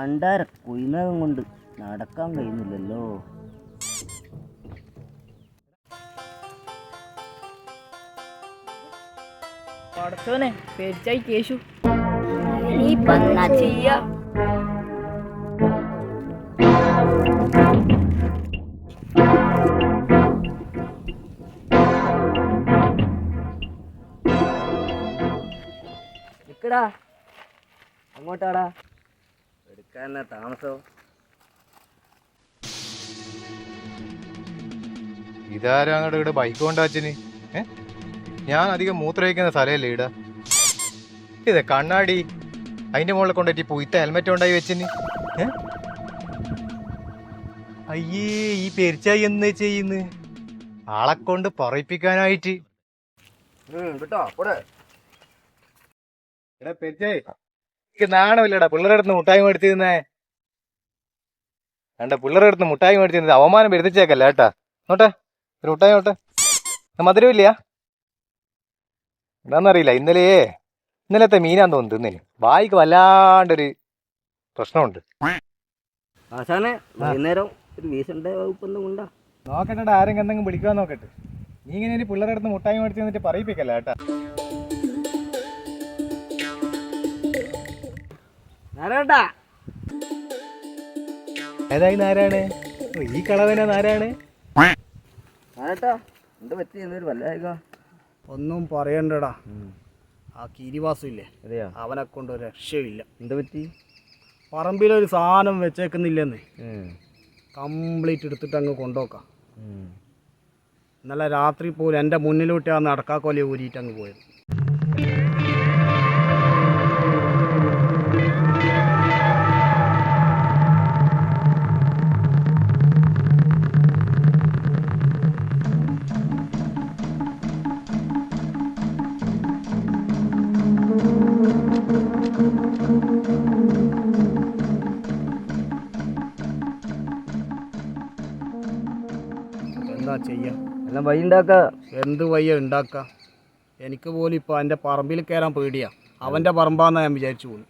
പണ്ടാര കുയിനകം കൊണ്ട് നടക്കാൻ കഴിയുന്നില്ലല്ലോ. പടച്ചോനെ പേടിച്ചായി കേശു. നീ എന്നാ ചെയ്യാ? അങ്ങോട്ടാടാ. എടുക്കാനാ താമസവും ഇതാരും അങ്ങോട്ട് ഇവിടെ ബൈക്ക് കൊണ്ട് അച്ഛന് ഞാൻ അധികം മൂത്രയിക്കുന്ന സ്ഥലമല്ലേ ഇട ഇത് കണ്ണാടി. അതിന്റെ മുകളിൽ കൊണ്ടിട്ട് പുയ്ത്ത ഹെൽമെറ്റ് ഉണ്ടായി വെച്ചിന്. അയ്യേ ഈ പെരിച്ചായി എന്ന് ചെയ്യുന്നു? ആളെ കൊണ്ട് പറയിപ്പിക്കാനായിട്ട്. കേട്ടോ പെരിച്ചായി നാണമില്ലടാ. പിള്ളേരുടെ അടുത്ത് മുട്ടായി മേടിച്ചിരുന്നേ. വേണ്ട പിള്ളേരുടെ അടുത്ത് മുട്ടായി മേടിച്ചിരുന്നത് അവമാനം വരുത്തിച്ചേക്കല്ല കേട്ടാ. നോട്ടെ ഒരു മുട്ടായി നോട്ടെ. മധുരമില്ല എന്താന്നറിയില്ല ഇന്നലെയേ ഇന്നലത്തെ മീനാന്ന് തോന്നുന്നു തിന്നിന് വായിക്ക് വല്ലാണ്ടൊരു പ്രശ്നമുണ്ട്. ആശാനെ വൈകുന്നേരം ഒരു വീസന്റെ വകുപ്പൊന്നും ഉണ്ടാ നോക്കട്ടെ ആരെങ്കിലും എന്തെങ്കിലും വിളിക്കാൻ നോക്കട്ടെ. നീ ഇങ്ങനെ പിള്ളേരുടെ അടുത്ത് മുട്ടായി മേടിച്ച് തന്നിട്ട് പറയിപ്പിക്കല്ല കേട്ടാ. നാരായണട്ടാ. ഏതായി നാരാണ് ഈ കളവനാ നാരാണ് നാരായട്ടാ എന്താ പറ്റി? എന്നൊരു വല്ലായിക്കോ ഒന്നും പറയണ്ടടാ. ആ കിരിവാസു ഇല്ലേ അവനെ കൊണ്ട് ഒരു രക്ഷയില്ല എന്താ പറ്റി? പറമ്പിലൊരു സാധനം വെച്ചേക്കുന്നില്ലെന്ന്. കംപ്ലീറ്റ് എടുത്തിട്ട് അങ്ങ് കൊണ്ടുപോക്കാം. ഇന്നലെ രാത്രി പോലും എന്റെ മുന്നിലോട്ട് ആ നടക്കാക്കോലെ ഊരിയിട്ട് അങ്ങ് പോയത്. എന്താ ചെയ്യാം? എല്ലാം വഴി ഉണ്ടാക്ക. എന്ത് വയ്യ ഉണ്ടാക്കാം? എനിക്ക് പോലും ഇപ്പോൾ എന്റെ പറമ്പിൽ കയറാൻ പേടിയാ. അവന്റെ പറമ്പാന്നാ ഞാൻ വിചാരിച്ചു പോലും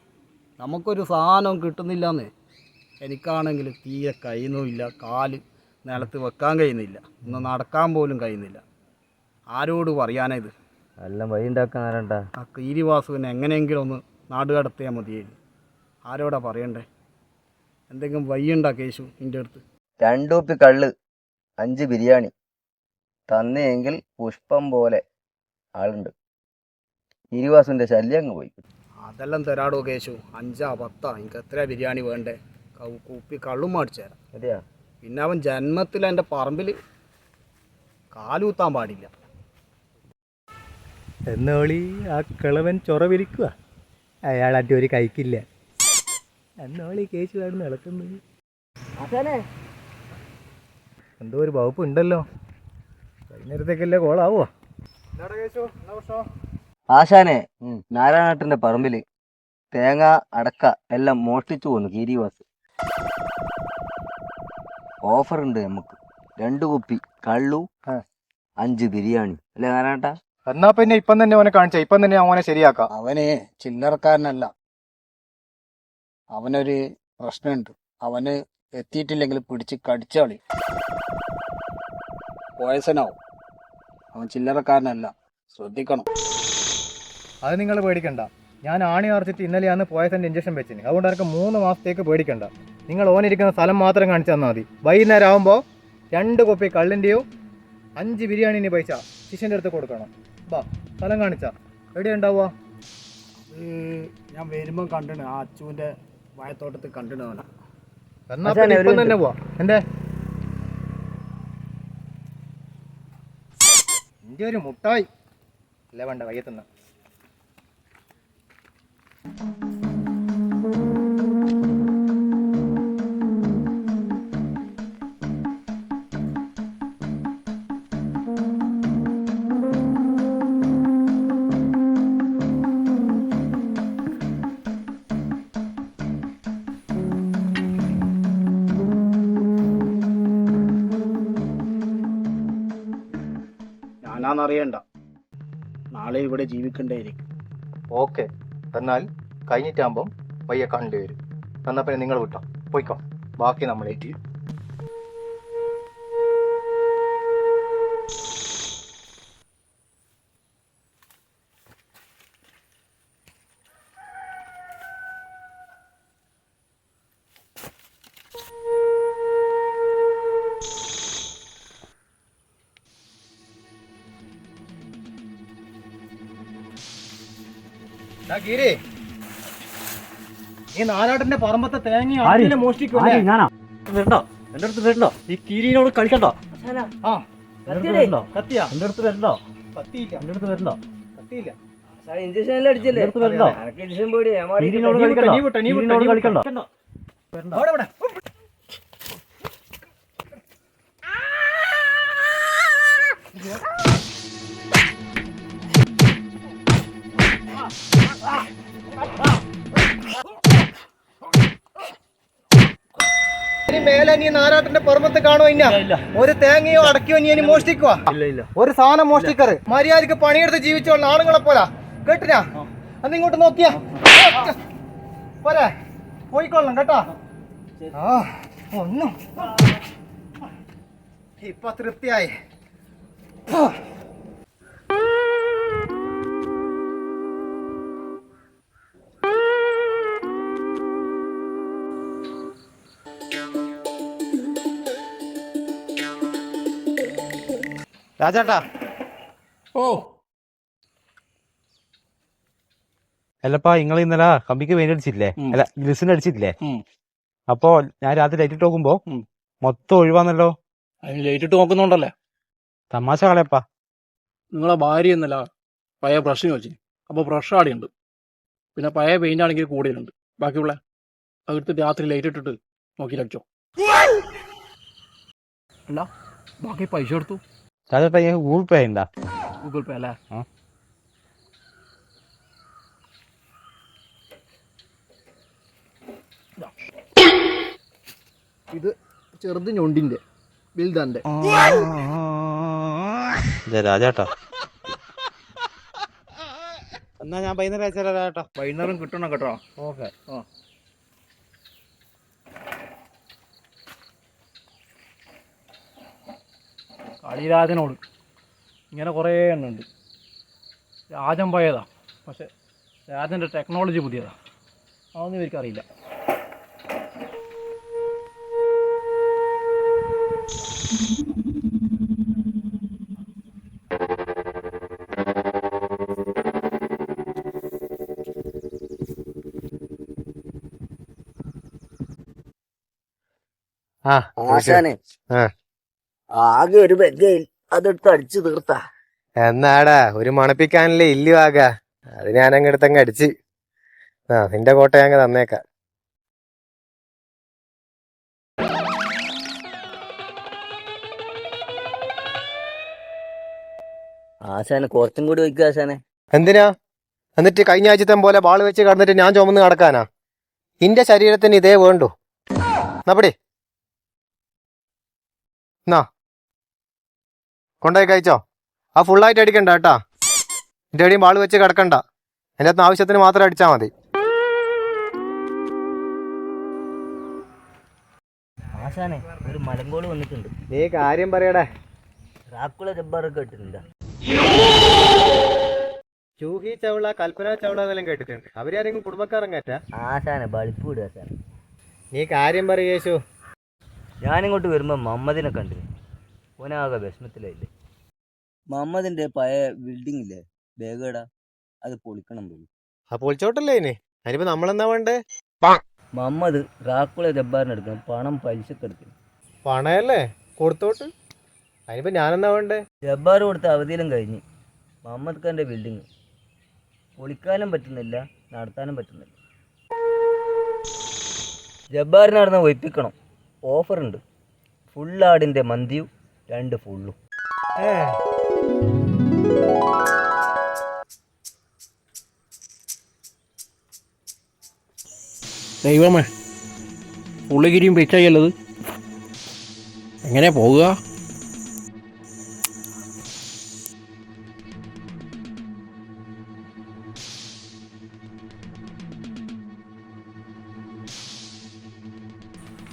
നമുക്കൊരു സാധനം കിട്ടുന്നില്ലെന്ന്. എനിക്കാണെങ്കിൽ തീരെ കഴിയുന്നുമില്ല കാൽ നിലത്ത് വെക്കാൻ കഴിയുന്നില്ല. ഒന്ന് നടക്കാൻ പോലും കഴിയുന്നില്ല. ആരോട് പറയാനാ ഇത്? എല്ലാം വഴി ഉണ്ടാക്കാൻ നാരായണട്ടാ ആ കീരിവാസുവിനെ എങ്ങനെയെങ്കിലും ഒന്ന് നാട് കടത്തിയാൽ മതിയായിരുന്നു. ആരോടാ പറയണ്ടേ? എന്തെങ്കിലും വഴി കേശു എന്റെ അടുത്ത്. രണ്ടു കുപ്പി കള്ള്. അഞ്ച് ബിരിയാണി. തന്നെയെങ്കിൽ പുഷ്പം പോലെ ആളുണ്ട്. ഇരുവാസുന്റെ ശല്യം അങ്ങ് പോയി. അതെല്ലാം തരാടോ കേശു. അഞ്ചാ പത്താ എനിക്ക് എത്ര ബിരിയാണി വേണ്ടേ? കൂപ്പി കുപ്പി കള്ളും മേടിച്ചു തരാം. അതെയാ? പിന്നെ അവൻ ജന്മത്തിൽ എന്റെ പറമ്പിൽ കാലൂത്താൻ പാടില്ല. എന്നോളി ആ കിളവൻ ചൊറവിരിക്കുക അയാളായിട്ട് ഒരു കഴിക്കില്ല എന്നോളി കേശു ആണ് നടക്കുന്നത് ആശാനെ എന്തോ ഒരു വകുപ്പ് ഉണ്ടല്ലോ. വൈകുന്നേരത്തേക്കല്ലേ കോളാവോ ആശാനെ നാരായണേട്ടന്റെ പറമ്പിൽ തേങ്ങ അടക്ക എല്ലാം മോഷ്ടിച്ചു പോന്നു കീരിവാസ് ഓഫർ ഉണ്ട് നമുക്ക്. രണ്ടു കുപ്പി കള്ളു. അഞ്ച് ബിരിയാണി. അല്ലേ നാരായണേട്ടാ? എന്നാ പിന്നെ ഇപ്പം തന്നെ അവനെ കാണിച്ച. ഇപ്പം തന്നെ അവനെ ശരിയാക്കാം. അവനെ ചില്ലറക്കാരനല്ല. അവനൊരു പ്രശ്നമുണ്ട്. അവന് എത്തിയിട്ടില്ലെങ്കിൽ പിടിച്ച് കടിച്ചാളി. പോയസനാവും അവൻ ചില്ലറക്കാരനല്ല. ശ്രദ്ധിക്കണം. അത് നിങ്ങൾ പേടിക്കണ്ട. ഞാൻ ആണി ആർച്ചിട്ട് ഇന്നലെയാണ് പോയസന്റെ ഇഞ്ചക്ഷൻ വെച്ചിന് അതുകൊണ്ട് എനിക്ക് മൂന്ന് മാസത്തേക്ക് പേടിക്കണ്ട. നിങ്ങൾ ഓനിരിക്കുന്ന സ്ഥലം മാത്രം കാണിച്ചു തന്നാൽ മതി. വൈകുന്നേരം ആകുമ്പോൾ രണ്ട് കുപ്പി കള്ളിന്റെയോ അഞ്ച് ബിരിയാണിന്റെ പൈസ ശിഷ്യന്റെ അടുത്ത് കൊടുക്കണം. ബാ സ്ഥലം കാണിച്ചാ. എവിടെ ഉണ്ടാവുക? ഞാൻ വരുമ്പോൾ കണ്ടിന് ആ അച്ചുവിന്റെ വായത്തോട്ടത്തിൽ കണ്ടിട്ട് അവനെ. ഇപ്പം തന്നെ പോവാ. എന്റെ എന്റെ ഒരു മുട്ടായി. അല്ല വേണ്ട വയ്യത്തുന്ന ഞാനാന്നറിയണ്ട. നാളെ ഇവിടെ ജീവിക്കണ്ടേയിരിക്കും. ഓക്കെ. എന്നാൽ കഴിഞ്ഞിട്ടാകുമ്പം പയ്യെ കണ്ടുവരും എന്നാ പിന്നെ നിങ്ങൾ വിട്ടോ. പോയിക്കോ. ബാക്കി നമ്മൾ ഗീരി, ഈ നാലാട്ടിന്റെ പറമ്പത്തെ തേങ്ങ ആരെങ്കിലും മോഷ്ടിക്കൂലേ ഞാനാ? വരണ്ടോ എന്റെ അടുത്ത് വരണ്ടോ ഈ കീരിനോട് കളിക്കണ്ടോ? ആ. എന്റെ അടുത്ത് വരണ്ടോ കത്തിയാ എന്റെ അടുത്ത് വരണ്ടോ കത്തിയില്ല എന്റെ അടുത്ത് വരണ്ടോ കത്തിയില്ല ഇഞ്ചക്ഷൻ അടിച്ചില്ലേ അടിച്ചല്ലേ? എന്റെ അടുത്ത് വരണ്ടോ കീരിനോട് കളിക്കണ്ട? കീരിനോട്. കളിക്കണ്ടോ? അവിടെ ഇനി മേലെ നീ നാരാട്ടിന്റെ പുറമത്ത് കാണുമോ ഇന്ന? ഒരു തേങ്ങയോ അടക്കിയോ നീ ഇനി ഇല്ല. ഒരു സാധനം മോഷ്ടിക്കറ്. മര്യാദയ്ക്ക് പണിയെടുത്ത് ജീവിച്ചോളൂ ആണുങ്ങളെ പോലാ. കേട്ടിനാ? അന്ന് ഇങ്ങോട്ട് നോക്കിയാ. പോരെ. പോയിക്കൊള്ളണം കേട്ടാ. ആ ഒന്നും. ഇപ്പൊ തൃപ്തിയായി. രാജാട്ടാ. ഓ. അല്ലപ്പാ നിങ്ങൾ ഇന്നലെ കമ്പിക്ക് പെയിന്റ് അടിച്ചില്ലേ അല്ല ഗ്ലിസിന് അടിച്ചില്ലേ. അപ്പോ ഞാൻ രാത്രി ലൈറ്റ് ഇട്ട് നോക്കുമ്പോ. മൊത്തം ഒഴിവാന്നല്ലോ. ലൈറ്റ് ഇട്ട് നോക്കുന്നുണ്ടല്ലേ? തമാശ കളയപ്പാ. നിങ്ങളെ ഭാര്യ എന്നല്ല പഴയ ബ്രഷിന് വെച്ച്. അപ്പൊ ബ്രഷ് ആടിയുണ്ട്. പിന്നെ പഴയ പെയിന്റ് ആണെങ്കിൽ കൂടുതലുണ്ട് ബാക്കിയുള്ള അവിടുത്തെ രാത്രി ലൈറ്റ് ഇട്ടിട്ട് നോക്കി അടിച്ചോ അല്ല ബാക്കി പൈസ എടുത്തു രാജേട്ടാ ഞാൻ ഗൂഗിൾ പേ ഉണ്ടാ ഗൂഗിൾ പേ അല്ലേ? ആ. ഇത് ചെറുത് ഞൊണ്ടിന്റെ വലുതാന്റെ. രാജാട്ടോ. എന്നാ ഞാൻ വൈകുന്നേരം അയച്ചാലോ രാജാട്ടോ. വൈകുന്നേരം കിട്ടണം കേട്ടോ. ഓക്കെ. കളിരാജനോട് ഇങ്ങനെ കുറേ എണ്ണുണ്ട്. രാജൻ പഴയതാ പക്ഷെ രാജന്റെ ടെക്നോളജി പുതിയതാ. അതൊന്നും ഇവർക്കറിയില്ല ആ ആശാനെ. ആ. ആകെ ഒരു ബെഗയിൽ അതെടുത്ത് അടിച്ചു തീർത്താ. എന്നാടാ ഒരു മണപ്പിക്കാനല്ലേ ഇല്ലുവാക അത് ഞാൻ അങ്ങ് എടുത്തങ്ങ് അടിച്ച്. ആ നിന്റെ കോട്ട ഞങ്ങ തന്നേക്കാം. ആശാനെ കുറച്ചും കൂടി വയ്ക്കുക ആശാനെ. എന്തിനാ? എന്നിട്ട് കഴിഞ്ഞ ആഴ്ചത്തെ പോലെ ബാൾ വെച്ച് കടന്നിട്ട് ഞാൻ ചുമന്ന് നടക്കാനാ? ഇന്റെ ശരീരത്തിന് ഇതേ വേണ്ടു. നപ്പടി എന്നാ കൊണ്ടുപോയി കഴിച്ചോ? ആ ഫുള്ളായിട്ട് അടിക്കണ്ട കേട്ടാ. എന്റെ അടിയും ബാൾ വെച്ച് കിടക്കണ്ട. എന്റെ അകത്ത് ആവശ്യത്തിന് മാത്രം അടിച്ചാൽ മതി. ആശാനെ ഒരു മലങ്കോൾ വന്നിട്ടുണ്ട്. നീ കാര്യം പറയടേ. റാക്കുള ജബ്ബാറൊക്കെ ഇട്ടിട്ടുണ്ട് ചൂഹി ചവള കൽപ്പന ചവള എന്നെല്ലാം കേട്ടിട്ടുണ്ട്. അവരാരെങ്കിലും കുടുംബക്കാരങ്ങാറ്റാ? ആശാനെ ബളിപ്പ് വിടുക ആശാനെ. നീ കാര്യം പറ യേശു. ഞാനിങ്ങോട്ട് വരുമ്പോൾ മമ്മദിനെ കണ്ടിന് ഓനാകെ വിഷമത്തിലായില്ലേ? മുഹമ്മദിന്റെ പഴയ ബിൽഡിംഗ് ഇല്ലേ? ബേഗടാ അത് പൊളിക്കണം പോയി ആ പൊളിച്ചോട്ടല്ലേ ഇനി? അതിനിപ്പോ നമ്മളെന്താ വേണ്ടേ? മുഹമ്മദ് റാക്കുള ജബ്ബാറിനെടുക്കണം പണം പലിശക്ക് എടുക്കണം. പണയല്ലേ? കൊടുത്തോട്ട്. അതിനിപ്പോ ഞാനെന്താ വേണ്ടേ? ജബ്ബാർ കൊടുത്ത അവധിയിലും കഴിഞ്ഞ്. മുഹമ്മദ് ഖാന്റെ ബിൽഡിങ് പൊളിക്കാനും പറ്റുന്നില്ല നടത്താനും പറ്റുന്നില്ല. ജബ്ബാറിനടന്ന് ഒഴിപ്പിക്കണം. ഓഫറുണ്ട് ഫുൾ ആടിന്റെ മന്തിയും രണ്ട് ഫുള്ളും ദൈവമേ പുള്ളിഗിരിയും പിച്ചയല്ലത്. എങ്ങനെ പോവുക?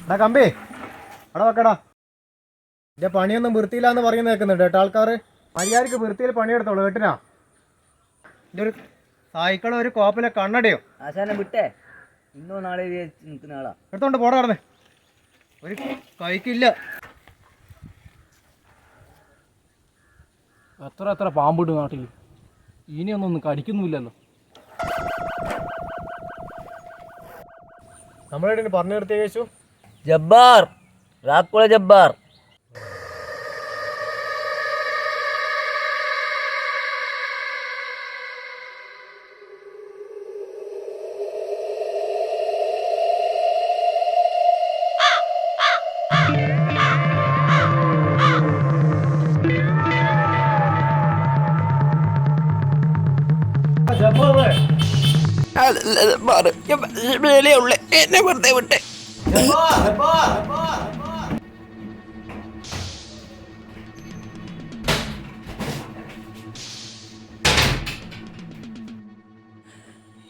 എടാ കമ്പി എടാ വെക്കടാ. എന്റെ പണിയൊന്നും വൃത്തിയില്ലാന്ന് പറയുന്ന കേൾക്കുന്നുണ്ട് കേട്ടോ ആൾക്കാർ മര്യാദയ്ക്ക് വൃത്തിയിൽ പണിയെടുത്തോളൂ കേട്ടിനാ? എന്റെ ഒരു സൈക്കിളോ ഒരു കോപ്പിലെ കണ്ണടയോ? ആശാനെ വിട്ടേ. ഇന്നോ നാളെ വിചാരിച്ച് നിൽക്കുന്ന ആളാ. എടുത്തോണ്ട് പോടാ കടന്നേ ഒരു കൈക്കില്ല. എത്ര എത്ര പാമ്പിട്ട് നാട്ടിൽ ഇനിയൊന്നും ഒന്നും കടിക്കുന്നുമില്ലല്ലോ. നമ്മളെ പറഞ്ഞു നിർത്തിയ കേശു ജബ്ബാർ. റാക്കുള ജബ്ബാർ.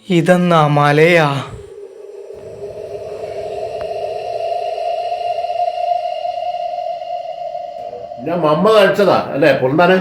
ഇതെന്നാ മലയാ? ഞാൻ മമ്മ കഴിച്ചതാ. അല്ലേ പൊന്താനെ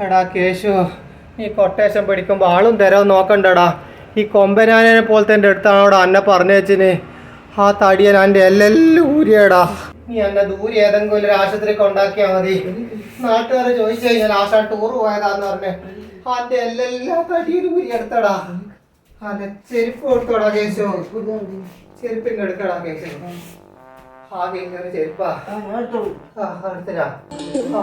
എടാ കേശു ഈ കൊട്ടേഷൻ പിടിക്കുമ്പോൾ ആളും തരാൻ നോക്കണ്ടടാ ഈ കൊമ്പനാനെ പോലത്തെ എന്റെ അടുത്താണോടാ അന്നെ പറഞ്ഞു വെച്ചിന് ആ തടിയൻ എന്റെ എല്ലെല്ലാം ഊരിയടാ നീ എന്നെ ദൂരെ ഏതെങ്കിലും ഒരു ആശുപത്രി കൊണ്ടാക്കിയാൽ മതി നാട്ടുകാർ ചോദിച്ചു കഴിഞ്ഞാൽ ആശാൻ ടൂർ പോയതാന്ന് പറഞ്ഞ് അന്റെ എല്ലെല്ലാം തടിയിൽ ഊരി എടുത്തടാ അതെ ചെരുപ്പ് കൊടുത്തോടാ കേശു. ചെരുപ്പ് ഇങ്ങ് എടുക്കടാ കേശു. ആ കഴിഞ്ഞൊരു ചെരുപ്പാ ആ.